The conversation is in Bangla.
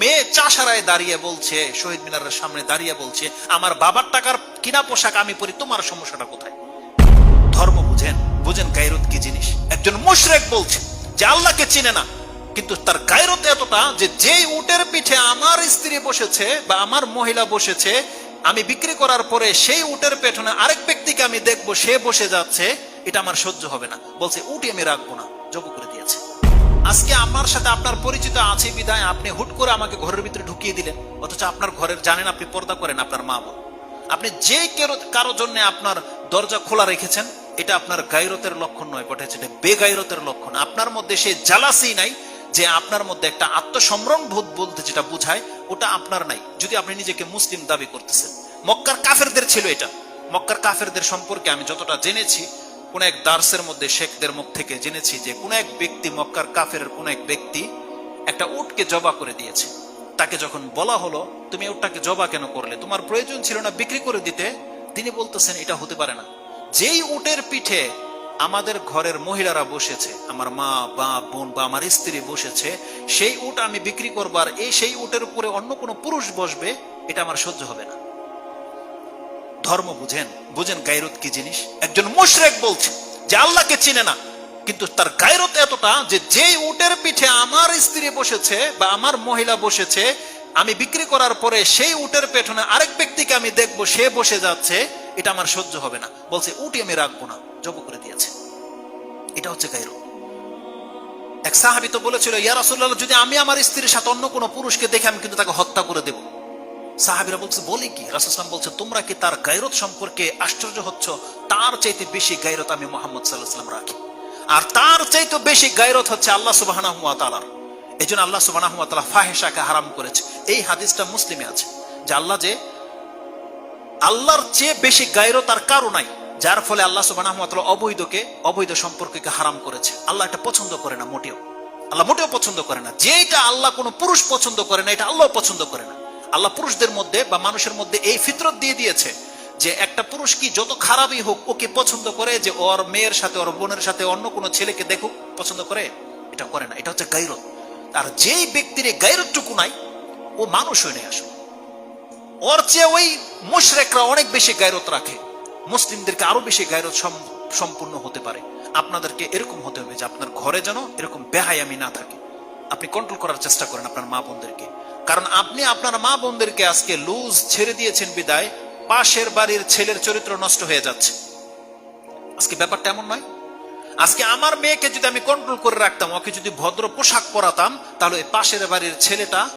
মেয়ে চাষারায় দাঁড়িয়ে বলছে, শহীদ মিনারের সামনে দাঁড়িয়ে বলছে, আমার বাবার টাকার কিনা পোশাক আমি পরি, তোমার সমস্যাটা কোথায়? ধর্ম বুঝেন বুঝেন গায়রত কি জিনিস? একজন মুশরেক বলছে যে আল্লাহকে চিনে না, কিন্তু তার গায়রত এতটা যে যেই উটের পিঠে আমার স্ত্রী বসেছে বা আমার মহিলা বসেছে, আমি বিক্রি করার পরে সেই উটের পেছনে আরেক ব্যক্তিকে আমি দেখব, সে বসে যাচ্ছে, এটা আমার সহ্য হবে না। বলছে, উটি আমি রাখব না, জব করে আজকে আমার সাথে আপনার পরিচিত আছে বিদায় আপনি হুট করে আমাকে ঘরের ভিতরে ঢুকিয়ে দিলেন। অথচ আপনার ঘরের জানেন আপনি পর্দা করেন আপনার মা বোন। আপনি যে কেরো জন্য আপনার দরজা খোলা রেখেছেন, এটা আপনার গায়রতের লক্ষণ নয় বটে এটা বেগায়রতের লক্ষণ। আপনার মধ্যে সেই জালাসি নাই যে আপনার মধ্যে একটা আত্মসম্ভ্রম বোধ বলতে যেটা বোঝায়, ওটা আপনার নাই। যদি আপনি নিজেকে মুসলিম দাবি করতেছেন, মক্কার কাফেরদের ছিল এটা। মক্কার কাফেরদের সম্পর্কে আমি যতটা জেনেছি কোন এক দার্সের মধ্যে শেখদের মুখ থেকে জেনেছি যে কোন এক ব্যক্তি মক্কার কাফের কোন এক ব্যক্তি একটা উটকে জবা করে দিয়েছে। তাকে যখন বলা হলো, তুমি উটটাকে জবা কেন করলে? তোমার প্রয়োজন ছিল না বিক্রি করে দিতে। তিনি বলতেছেন, এটা হতে পারে না। যেই উটের পিঠে আমাদের ঘরের মহিলারা বসেছে, আমার মা, বা বোন, বা আমার স্ত্রী বসেছে, সেই উট আমি বিক্রি করবার এই সেই উটের উপরে অন্য কোনো পুরুষ বসবে, এটা আমার সহ্য হবে না। ধর্ম বুঝেন। বুঝেন গায়রত কি জিনিস? একজন মুশরেক বলছে যে আল্লাহকে চিনে না। কিন্তু তার গায়রত এতটা যে যেই উটের পিঠে আমার স্ত্রী বসেছে বা আমার মহিলা বসেছে, আমি বিক্রি করার পরে সেই উটের পেছনে আরেক ব্যক্তিকে আমি দেখব, সে বসে যাচ্ছে, এটা আমার সহ্য হবে না। বলছে উটি আমি রাখব না জব করে দিয়েছে। এটা হচ্ছে গায়রত। এক সাহাবি তো বলেছিল, ইয়া রাসূলুল্লাহ, যদি আমি আমার স্ত্রীর সাথে অন্য কোনো পুরুষকে দেখে, আমি কিন্তু তাকে হত্যা করে দেবো। সাহাবিরা বলছে, বলে কি? রাসুসলাম বলছে, তোমরা কি তার গায়রত সম্পর্কে আশ্চর্য হচ্ছ? তার চাইতে বেশি গায়রত আমি মোহাম্মদ সাল্লাহাম রাখি। আর তার চাইতে বেশি গায়রত হচ্ছে আল্লাহ সুবাহ এই জন্য আল্লাহ সুবাহ ফাহেসাকে হারাম করেছে। এই হাদিসটা মুসলিমে আছে, যে আল্লাহ যে আল্লাহর চেয়ে বেশি গায়রত আর কারও নাই, যার ফলে আল্লাহ সুবাহ অবৈধকে, অবৈধ সম্পর্ককে হারাম করেছে। আল্লাহ এটা পছন্দ করে না মোটেও। আল্লাহ মোটেও পছন্দ করে না। যেটা আল্লাহ কোনো পুরুষ পছন্দ করে না, এটা আল্লাহ পছন্দ করে না। আল্লাহ পুরুষদের মধ্যে বা মানুষের মধ্যে এই ফিতরত দিয়ে দিয়েছে যে একটা পুরুষ কি যত খারাপই হোক, ওকে পছন্দ করে যে ওর মেয়ের সাথে, ওর বোনের সাথে অন্য কোনো ছেলেকে দেখুক পছন্দ করে, এটা করে না, এটা হচ্ছে গাইরত আর যেই ব্যক্তির এই গাইরতটুকু নাই, ও মানুষ হয়ে নেই আসলে। ওর চেয়ে ওই মুশরেকরা অনেক বেশি গায়রত রাখে। মুসলিমদেরকে আরও বেশি গায়রত সম্পূর্ণ হতে পারে। আপনাদেরকে এরকম হতে হবে যে আপনার ঘরে যেন এরকম বেহায়ামি না থাকে। আপনি কন্ট্রোল করার চেষ্টা করেন আপনার মা বোনদেরকে। কারণ আপনি আপনার মা বোনদেরকে আজকে লুজ ছেড়ে দিয়েছেন বিদায়, পাশের বাড়ির ছেলের চরিত্র নষ্ট হয়ে যাচ্ছে। আজকে ব্যাপারটা এমন নয়। আজকে আমার মেয়েকে যদি আমি কন্ট্রোল করে রাখতাম, ওকে যদি ভদ্র পোশাক পরাতাম, তাহলে পাশের বাড়ির ছেলেটা